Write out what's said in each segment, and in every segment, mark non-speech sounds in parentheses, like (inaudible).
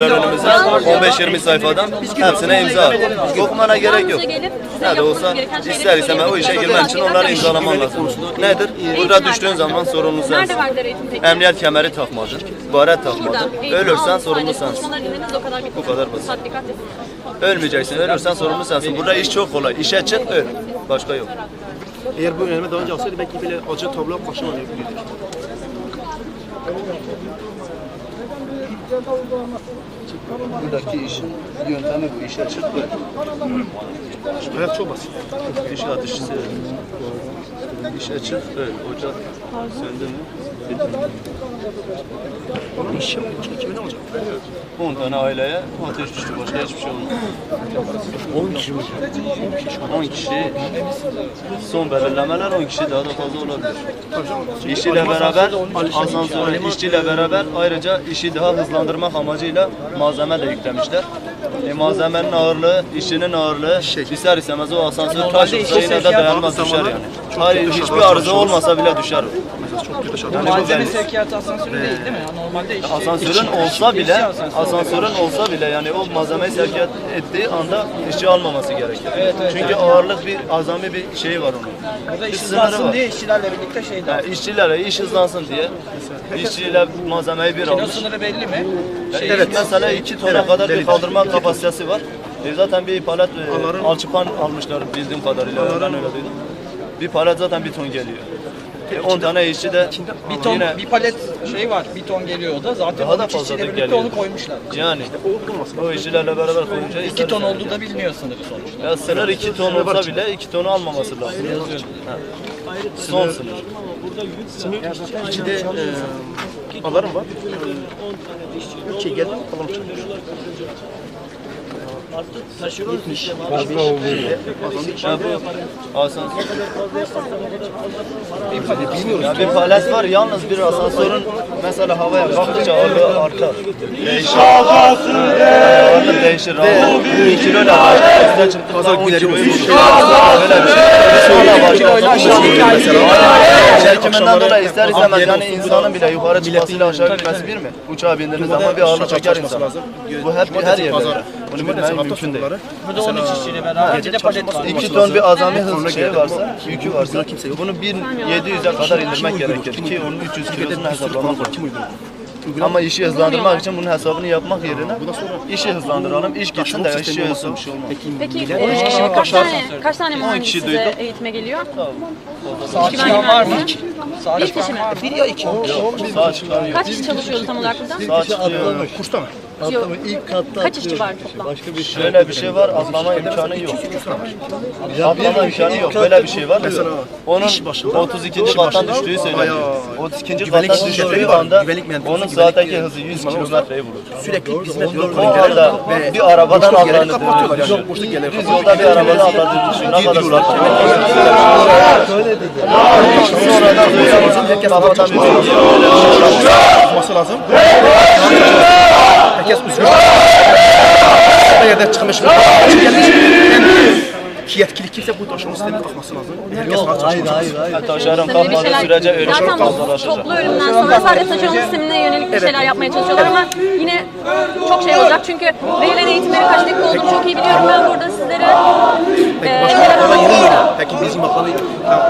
önümüze 15-20 sayfadan hepsine imza at. Okumana gerek yok. Ne de olsa ister istemez o işe girmen için onları imzalaman lazım. Nedir? Burada düştüğün zaman sorumlu sensin. Emniyet kemeri takmadın, baret takmadın. Ölürsen sorumlu sensin. Bu kadar basit. Ölmeyeceksin, ölürsen sorumlu sensin. Burada iş çok kolay. İşe çık, öl. Başka yok. Eğer bu öneme daha önce alsaydı belki böyle acı tablo başlamayabilirdik. Buradaki işin yöntemi bu işe çık, öl. Hayat çok basit. İş ateşisi. İşe çık, öl. Ocak söndü mü? Onun işi ne olacak? 10 tane aileye ateş düştü. Başka hiçbir şey olmadı. 10 kişi mi? 10 kişi son belirlemeler 10 kişi daha da fazla olabilir. İşçiyle beraber asansörü işçiyle beraber ayrıca işi daha hızlandırmak amacıyla malzeme de yüklemişler. E, malzemenin ağırlığı, işçinin ağırlığı ister istemez o asansör taş yine de dayanmaz düşer yani. Hayır, hiçbir arıza olmasa bile düşer. Mesela çok kötü şartlar. Yani bu Malzeme sevkiyatı asansörü değil değil mi? Normalde işte Asansörün olsa bile, asansörün olsa bile yani o malzemeyi sevkiyat ettiği anda işçi almaması gerekir. Çünkü ağırlık bir azami bir şeyi var onun. burada iş sınırı hızlansın var. diye işçilerle birlikte şeyde. Yani işçilere iş hızlansın diye işçiyle malzemeyi bir Kilo almış. sınırı belli mi? Şey, evet. Mesela 2 tona kadar bir kaldırma kapasitesi var. E zaten bir palet e, alçıpan almışlar bildiğim kadarıyla. Ben öyle duydum. Bir palet zaten bir ton geliyor. E, 10 tane işçi de Bir ton, yine bir palet şey var, bir ton geliyor o da. Zaten Daha da 13 işçiyle fazladır birlikte geliyor. onu koymuşlar. yani o işçilerle beraber koyunca 2 ton olduğu da biliniyor sınırı sonuçta. Ya sınır 2 ton olsa bile 2 tonu almaması lazım. Ha. Son sınır. İçinde e, alarm var. Ülkeye geldim alarm çalıyor. Ya bu asansör. Ya bir palet var yalnız bir asansörün mesela havaya kalktıkça ağırlığı artar. Değişir. Ağırlık değişir. Bir kilo ile başlar. Üstüne çıktığı zaman 10 kiloyu bulur. Böyle bir şey. Sonra başlar. Çekiminden dolayı ister istemez yani insanın bile yukarı çıkmasıyla aşağı gitmesi bir mi? Uçağa bindiğiniz zaman bir ağırlık çeker insan. Bu hep her yerde. Bunu bilmeyen mümkün değil. Burada 13 işçiyle beraber bir de palet var. 2 ton bir azami hız şey varsa, yükü varsa bunu 1700'e kadar indirmek gerekir ki onun 300 kilosunu hesaplamak Kim uydurdu? Ama işi hızlandırmak için bunun hesabını yapmak yerine işi hızlandıralım, iş gitsin de işi hızlı. Peki e, kaç tane, kaç tane mühendis kişi size duydum. eğitime geliyor? Saat çıkan var mı? Bir kişi mi? Bir ya iki. Kaç kişi çalışıyordu tam olarak burada? Saat çıkıyor. Kursta mı? Yok. Kaç işçi var toplam? Şöyle bir şey var, atlama imkanı yok. Atlama imkanı yok, böyle bir şey var. Onun 32. kattan düştüğü söyleniyor. 32. kattan düştüğü anda onun saatteki hızı 100 kilometreyi bulur. Sürekli hizmet yolu O anda bir arabadan atladığını düşün. Boşluk gelir. Düz yolda bir arabadan atladığını düşün. Ne kadar Sonradan duyuyorsun, herkes kafadan bir şey Olması lazım. Herkes üzgün. Yerde çıkmış. Gelmiş. Ki yetkili kimse bu taşıma sistemine kalkması lazım. Herkes rahat. Taşeron Böyle bir kalkmadığı sürece ölüm zaten çok bu fazlalaşacak. toplu ölümden sonra sadece taşeron sistemine yönelik bir şeyler yapmaya çalışıyorlar ama yine çok şey olacak çünkü verilen eğitimlerin kaç dakika olduğunu çok iyi biliyorum ben burada sizlere. Peki Ee, başka. Peki bizim bakanı,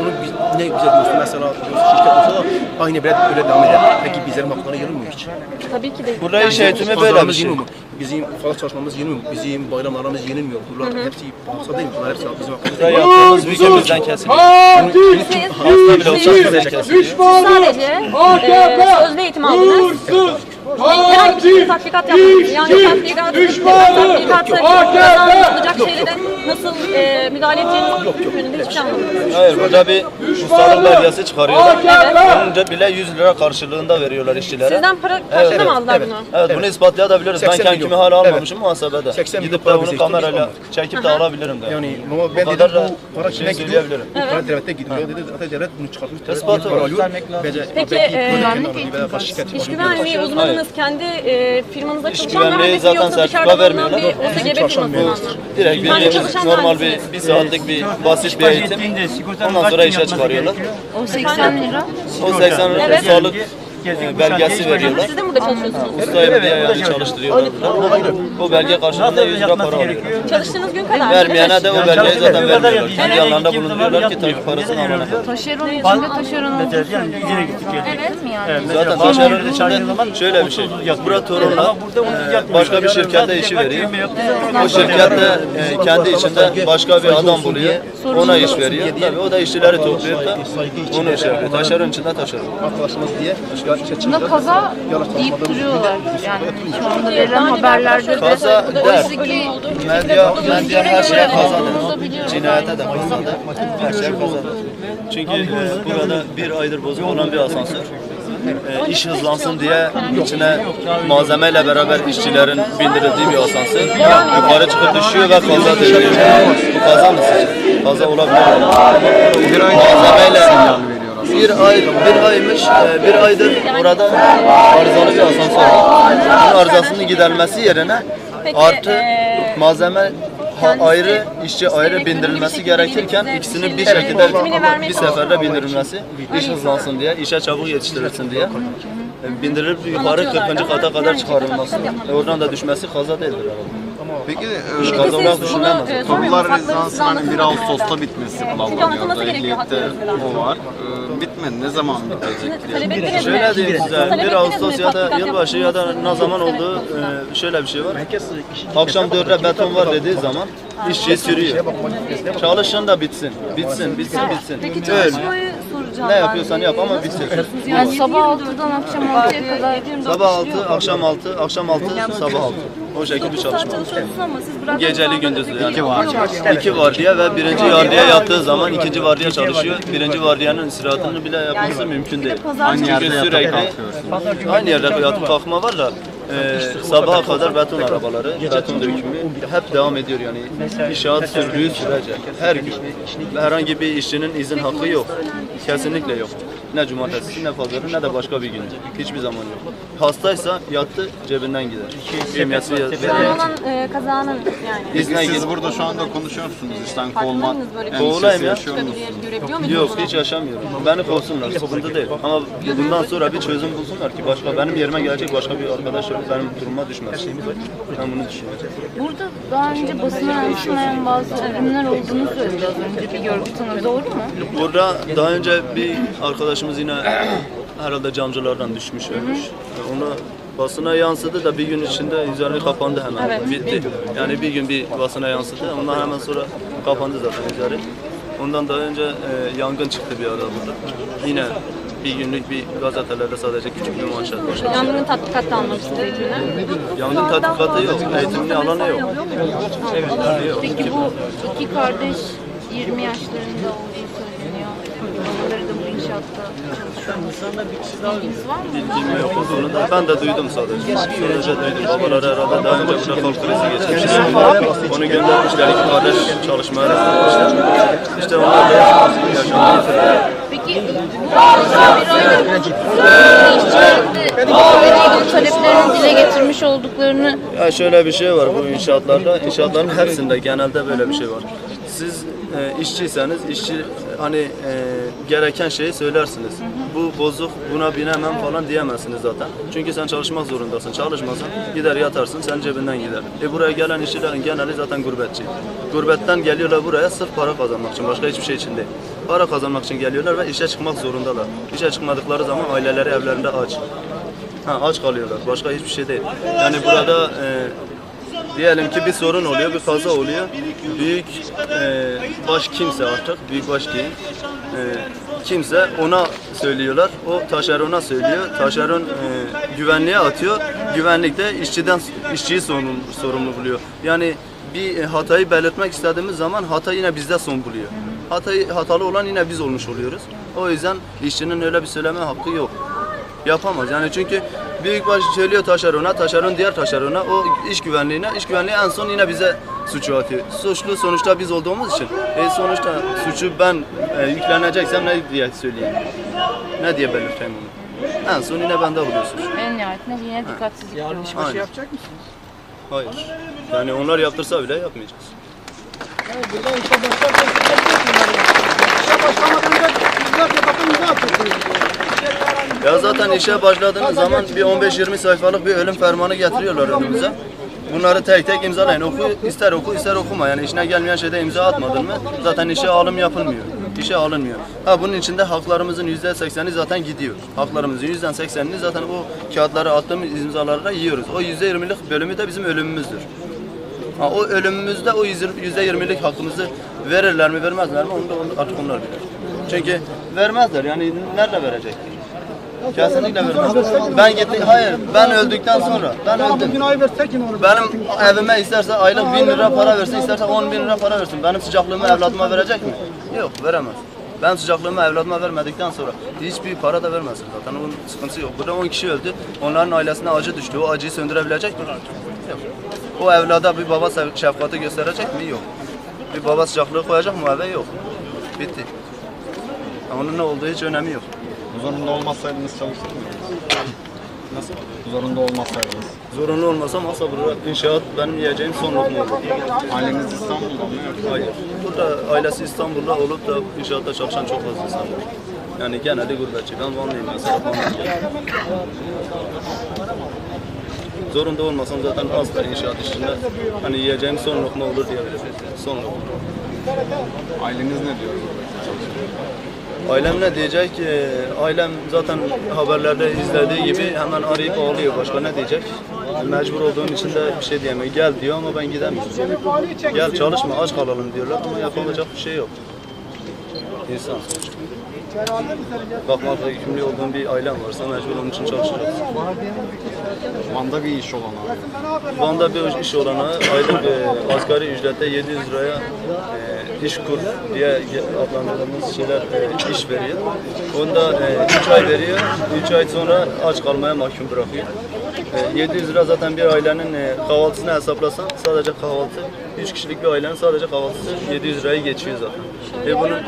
onu biz, ne bize diyorsun mesela diyorsun şirket olsa da aynı böyle, böyle devam eder. Peki bizlerin bakanları yenilmiyor hiç. Tabii ki de. Burada iş eğitimi böyle bir Pazarımız şey. yenilmiyor mu? Bizim fazla çalışmamız yenilmiyor? Bizim bayramlarımız yenilmiyor. Bunlar hepsi parça değil mi? Bunlar hepsi bizim hakkımız değil. yaptığımız kesiliyor. Hasta bile olsa bizden kesiliyor. sadece e, sözlü eğitim aldınız. Herhangi bir tatbikat yapmadınız. Yani tatbikat, tatbikatta kazanılacak şeylere nasıl e, müdahale edeceğiniz yönünde hiçbir şey anlamadım. Hayır burada bir ustalık belgesi çıkarıyorlar. Evet. Onun da bile 100 lira karşılığında veriyorlar işçilere. Sizden para karşılığında mı aldılar bunu? Evet bunu ispatlayabiliriz. Ben 80 kendimi hala Evet. almamışım muhasebede. 80 Gidip de para kamerayla çekip de alabilirim de. Yani ama ben O dedim kadar da bu para şey kime gidiyor? söyleyebilirim. Bu para devlete gidiyor dedi. Zaten devlet bunu çıkartmış. Bunu. Bence- Peki, İş güvenliği uzmanınız kendi firmanızda çalışan güvenliği mühendis mi zaten yoksa sertifika dışarıda bulunan vermiyorlar. bir OSGB firmasından mı? Direkt bildiğimiz çalışan normal bir, bir saatlik bir basit bir eğitim. Ondan sonra işe çıkarıyorlar. O 80 lira. O 80 lira Evet. E, belgesi veriyorlar. Siz de burada çalışıyorsunuz. Ustayım diye yani çalıştırıyorlar. O belge karşılığında 100 lira para alıyor. Çalıştığınız gün kadar. Vermeyene de o belgeyi zaten vermiyorlar. Kendi yanlarında bulunduruyorlar ki takip parasını alana kadar. Taşeron içinde taşeron geldik. Evet mi yani? Zaten taşeronun içinde şöyle bir şey. Murat Torun'la e, başka bir şirkette işi veriyor. O şirket de e, kendi içinde başka bir adam buluyor. Ona iş veriyor. Tabii o da işçileri topluyor da onu iş yapıyor. Taşeron içinde taşeron. Arkadaşımız diye. Buna kaza deyip duruyorlar. Yani şu anda verilen haberlerde de Kaza der. Medya, medya her şeye kaza der. Cinayete de kaza der. Her şeye kaza der. Çünkü e, burada bir aydır bozuk olan bir asansör. E, iş hızlansın diye içine malzemeyle beraber işçilerin bindirildiği bir asansör. Yukarı çıkıp düşüyor ve kaza dönüyor. Bu kaza mı sizce? Kaza olabilir. Malzemeyle bir ay bir aymış e, bir aydır burada arızalı bir asansör var. Bunun arızasının giderilmesi yerine Peki, artı e, malzeme ha, kendisi ayrı işçi ayrı bindirilmesi gerekirken ikisinin şimdi bir şekilde bir seferde bindirilmesi iş hızlansın diye işe çabuk yetiştirilsin diye e, bindirilip yukarı Anlatıyorlar 40. da. kata kadar çıkarılması e, oradan da düşmesi kaza değildir herhalde. Peki İş e, kaza olarak Siz bunu düşünülemez. e. Haklarınızı Rezidansı'nın hani 1 anlatın. Ağustos'ta bitmesi planlanıyordu. Ehliyette o var. E, bitmedi. Ne zaman bitecek? diye. Şöyle diyeyim size, Talep 1 ettiniz Ağustos ya da yılbaşı ya da ne zaman mi? e, şöyle bir şey var. Akşam 4'te beton var dediği zaman işçi sürüyor. Çalışın da bitsin, bitsin, bitsin, bitsin. Peki çalışmayı soracağım. Ne yapıyorsan yap ama bitsin. Yani sabah 6'dan akşam 6'ya kadar Sabah 6, akşam 6, akşam 6, sabah 6. O şekilde bir çalışma. Çalışıyorsunuz ama siz bırakın. Geceli gündüzlü yani. İki vardiya. İki vardiya ve birinci vardiya yattığı zaman ikinci vardiya çalışıyor. Birinci vardiyanın istirahatını bile yapması mümkün değil. Aynı yerde yatıp sürekli kalkıyorsun. aynı yerde yatıp kalkma var da e, sabaha kadar beton arabaları, beton dökümü hep devam ediyor yani. İnşaat sürdüğü sürece her gün. Ve herhangi bir işçinin izin hakkı yok. Kesinlikle yok. Ne cumartesi, ne pazarı, ne de başka bir gün. Hiçbir zaman yok. Hastaysa yattı cebinden gider. An olan e, kazanın yani. İzne siz git. burada şu anda konuşuyorsunuz. İşten kovma mısınız böyle bir endişesi ya. yaşıyor musunuz? Görebiliyor muydunuz? Yok hiç yaşamıyorum. Beni kovsunlar sıkıntı değil. Ama bundan sonra bir çözüm bulsunlar ki başka benim yerime gelecek başka bir arkadaş yok. Benim duruma düşmez. Ben bunu düşünüyorum. Burada daha önce basına yansımayan bazı ürünler olduğunu söyledi az önce bir görgü tanığı. Doğru mu? Burada daha önce bir arkadaşımız yine (clears throat) herhalde camcılardan düşmüş ölmüş. Onu basına yansıdı da bir gün içinde üzerine kapandı hemen. Bitti. Yani bir gün bir basına yansıdı. Ondan hemen sonra kapandı zaten üzeri. Ondan daha önce e, yangın çıktı bir ara burada. Yine bir günlük bir gazetelerde sadece küçük bir manşet var. Yangının tatbikatta almak istediğini. Yangın tatbikatı yok, eğitimli alanı yok. Peki bu iki kardeş 20 yaşlarında. Babaları Bilgim yok. Ben de duydum sadece. Sadece duydum. Babaları herhalde daha önce burada kalp krizi geçirmişler. Onu göndermişler. iki kardeş çalışmaya rastlamışlar. İşte onlar da yaşamını yitirdiler. Peki taleplerini dile getirmiş olduklarını Ya şöyle bir şey var bu inşaatlarda. İnşaatların hepsinde genelde böyle bir şey var. Siz e, işçiyseniz işçi hani e, gereken şeyi söylersiniz. Bu bozuk, buna binemem falan diyemezsiniz zaten. Çünkü sen çalışmak zorundasın. Çalışmasan gider yatarsın, sen cebinden gider. E buraya gelen işçilerin geneli zaten gurbetçi. Gurbetten geliyorlar buraya sırf para kazanmak için, başka hiçbir şey için değil. Para kazanmak için geliyorlar ve işe çıkmak zorundalar. İşe çıkmadıkları zaman aileleri evlerinde aç. Ha, aç kalıyorlar. Başka hiçbir şey değil. Yani burada e, diyelim ki bir sorun oluyor, bir kaza oluyor. Büyük e, baş kimse artık, büyük baş kim? E, kimse ona söylüyorlar. O taşerona söylüyor. Taşeron e, güvenliğe atıyor. Güvenlik de işçiden işçiyi sorumlu, sorumlu buluyor. Yani bir e, hatayı belirtmek istediğimiz zaman hata yine bizde son buluyor. Hatayı hatalı olan yine biz olmuş oluyoruz. O yüzden işçinin öyle bir söyleme hakkı yok yapamaz. Yani çünkü büyükbaş söylüyor taşerona, taşeron diğer taşerona, o iş güvenliğine, iş güvenliği en son yine bize suçu atıyor. Suçlu sonuçta biz olduğumuz için. E sonuçta suçu ben e, yükleneceksem ne diye söyleyeyim? Ne diye belirteyim bunu? En son yine bende oluyor suç. en nihayetinde yine dikkatsizlik Yarın işbaşı Aynen. yapacak mısınız? Hayır. Yani onlar yaptırsa bile yapmayacağız. Burada işte başlar başlar başlar. İşe başlamadan önce Ya zaten işe başladığınız zaman bir 15-20 sayfalık bir ölüm fermanı getiriyorlar önümüze. Bunları tek tek imzalayın. Oku, ister oku ister okuma. Yani işine gelmeyen şeyde imza atmadın mı zaten işe alım yapılmıyor. İşe alınmıyor. Ha bunun içinde haklarımızın %80'i zaten gidiyor. Haklarımızın %80'ini zaten o kağıtlara attığımız imzalarla yiyoruz. O %20'lik bölümü de bizim ölümümüzdür. Ha, o ölümümüzde o yüzde yirmilik hakkımızı verirler mi vermezler mi onu da artık onlar bilir. Çünkü vermezler yani nerede verecek? Kesinlikle vermezler. Ben gittim, hayır ben öldükten sonra, ben öldüm. Benim evime isterse aylık bin lira para versin, isterse on bin lira para versin. Benim sıcaklığımı evladıma verecek mi? Yok, veremez. Ben sıcaklığımı evladıma vermedikten sonra hiçbir para da vermesin zaten. Onun sıkıntısı yok. Burada 10 kişi öldü. Onların ailesine acı düştü. O acıyı söndürebilecek mi? Yok. O evlada bir baba şefkati gösterecek mi? Yok. Bir baba sıcaklığı koyacak mı eve? Yok. Bitti. Onun ne olduğu hiç önemi yok. Zorunda olmasaydınız çalışır mıydınız? Nasıl? Zorunda olmasaydınız. Zorunlu olmasam asla burada inşaat benim yiyeceğim son lokma olur. Aileniz İstanbul'da mı? Hayır. Burada ailesi İstanbul'da olup da inşaatta çalışan çok fazla insan var. Yani genelde gurbetçi. Ben Vanlıyım mesela. Vanlıyım. Zorunda olmasam zaten az da inşaat işinde hani yiyeceğim son lokma olur diyebilirim. Son lokma. Aileniz ne diyor? Ailem ne diyecek ki? Ailem zaten haberlerde izlediği gibi hemen arayıp ağlıyor. Başka ne diyecek? Mecbur olduğun için de bir şey diyemiyor. Gel diyor ama ben gidemiyorum. Gel çalışma aç kalalım diyorlar ama yapılacak bir şey yok. İnsan sonuçta. Bakmakla yükümlü olduğum bir ailem varsa mecbur onun için çalışacağız. Van'da bir iş olanağı. Van'da bir iş olana aylık e, asgari ücrette 700 liraya e, iş kur diye adlandırdığımız şeyler e, iş veriyor. Onda 3 ay veriyor, 3 ay sonra aç kalmaya mahkum bırakıyor. E, 700 lira zaten bir ailenin e, kahvaltısını hesaplasan sadece kahvaltı, 3 kişilik bir ailenin sadece kahvaltısı 700 lirayı geçiyor zaten. E bunun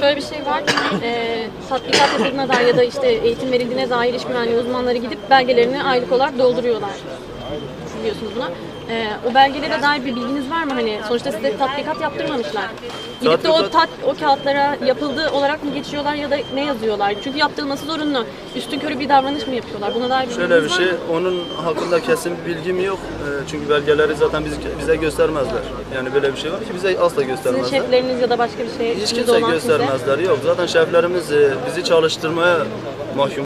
Şöyle bir şey var. E, tatbikat yapıldığına dair ya da işte eğitim verildiğine dair iş güvenliği uzmanları gidip belgelerini aylık olarak dolduruyorlar. Biliyorsunuz buna. E, o belgelere dair bir bilginiz var mı? Hani sonuçta size tatbikat yaptırmamışlar. Gidip de o, tat, o kağıtlara yapıldığı olarak mı geçiyorlar ya da ne yazıyorlar? Çünkü yaptırılması zorunlu. Üstün körü bir davranış mı yapıyorlar? Buna dair bir Şöyle bir bilginiz var şey, mı? onun hakkında kesin bir bilgim yok. E, Çünkü belgeleri zaten biz, bize göstermezler. Yani böyle bir şey var ki bize asla Sizin göstermezler. şefleriniz ya da başka bir şey Hiç kimse göstermezler. Yok zaten şeflerimiz e, bizi çalıştırmaya mahkum.